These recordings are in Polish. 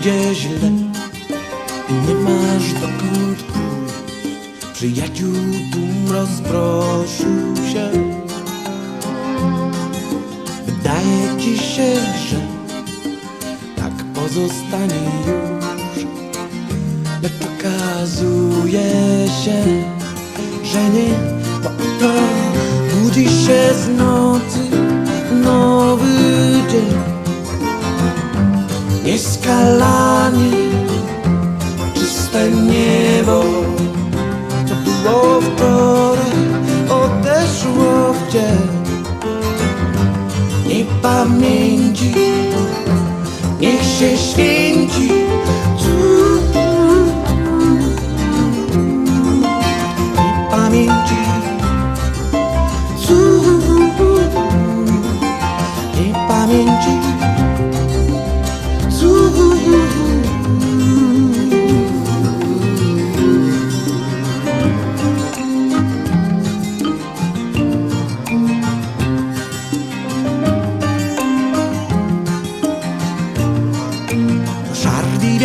idzie źle i nie masz dokąd pójść. Przyjaciół tłum rozproszył się. Wydaje ci się, że tak pozostanie już Lecz okazuje się, że nie Bo to budzi się z nocy nowy dzień. Nieskalanie czyste niebo. Co było wczoraj odeszło w cień Nie pamięci niech się święci. Nie pamięci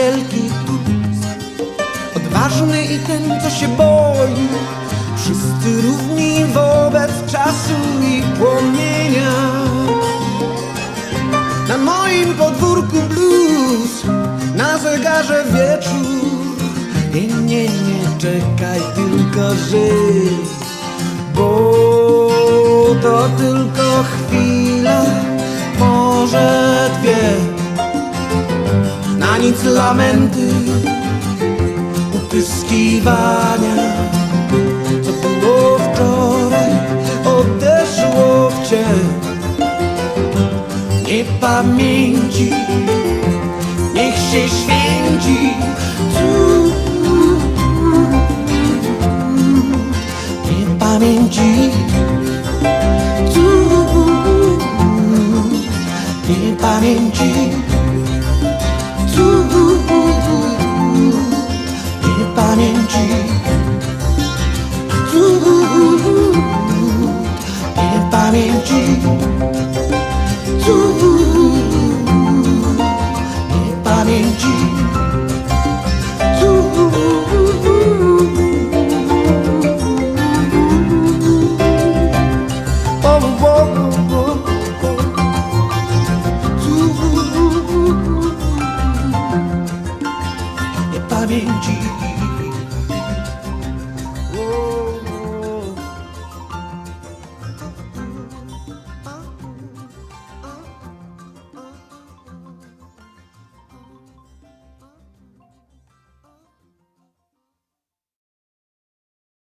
wielki tłus Odważny i ten, co się boi. Wszyscy równi wobec czasu i płomienia. Na moim podwórku blues Na zegarze wieczór. Nie, nie, nie, czekaj, tylko żyj Bo to tylko lamenty, utyskiwania. Co było wczoraj, odeszło w cień. Nie pamięci, niech się święci. Nie pamięci. Nie pamięci. eternamente. Tu, eternamente. Tu. Eternamente.